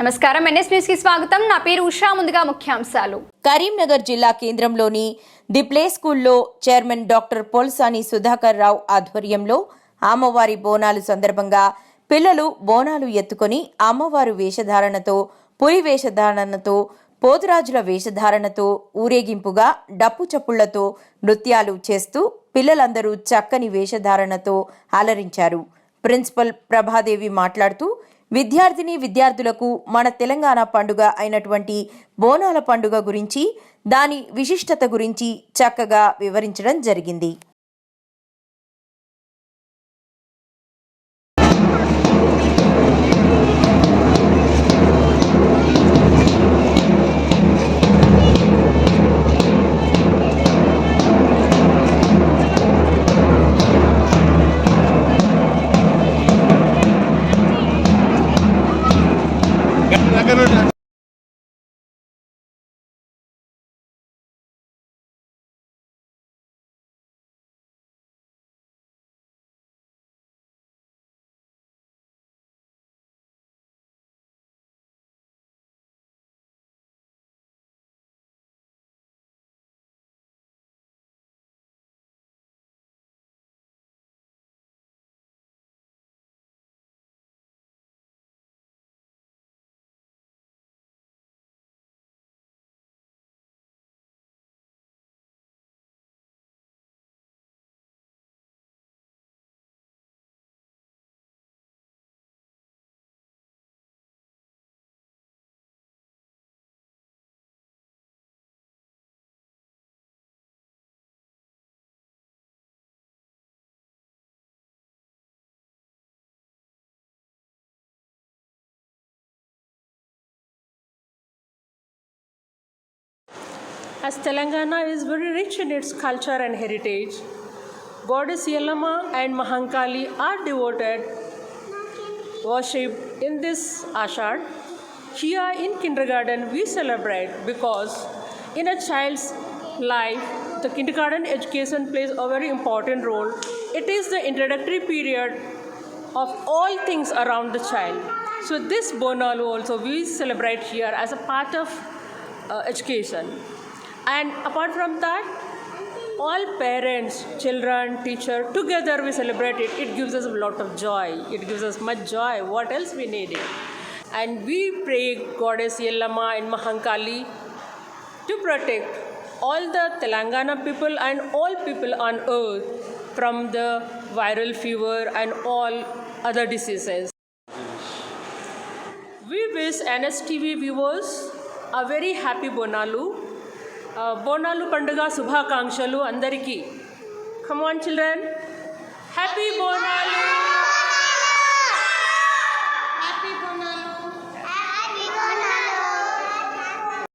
నమస్కారం. ఎన్ఎస్ న్యూస్కి స్వాగతం. నా పేరు ఉషా. ముందుగా ముఖ్యాంశాలు. కరీంనగర్ జిల్లా కేంద్రంలోని ది ప్లే స్కూల్లో చైర్మన్ డాక్టర్ పోల్సాని సుధాకర్ రావు ఆధ్వర్యంలో అమ్మవారి బోనాలు సందర్భంగా పిల్లలు బోనాలు ఎత్తుకొని అమ్మవారు వేషధారణతో పులి వేషధారణతో పోతురాజుల వేషధారణతో ఊరేగింపుగా డప్పు చప్పుళ్ళతో నృత్యాలు చేస్తూ పిల్లలందరూ చక్కని వేషధారణతో అలరించారు. ప్రిన్సిపల్ ప్రభాదేవి మాట్లాడుతూ విద్యార్థిని విద్యార్థులకు మన తెలంగాణ పండుగ అయినటువంటి బోనాల పండుగ గురించి దాని విశిష్టత గురించి చక్కగా వివరించడం జరిగింది. Absolutely. As Telangana is very rich in its culture and heritage, goddess Yellama and Mahankali are devoted worship in this Ashad. Here in kindergarten, we celebrate because in a child's life, the kindergarten education plays a very important role. It is the introductory period of all things around the child. So this Bonalu also we celebrate here as a part of uh, education. And apart from that, all parents, children, teacher together we celebrate it. It gives us a lot of joy. It gives us much joy. What else we need it? And we pray Goddess Yellama and Mahankali to protect all the Telangana people and all people on earth from the viral fever and all other diseases. We wish NSTV viewers a very happy Bonalu. Bonalu పండుగ శుభాకాంక్షలు అందరికీ. కమాన్ children happy Bonalu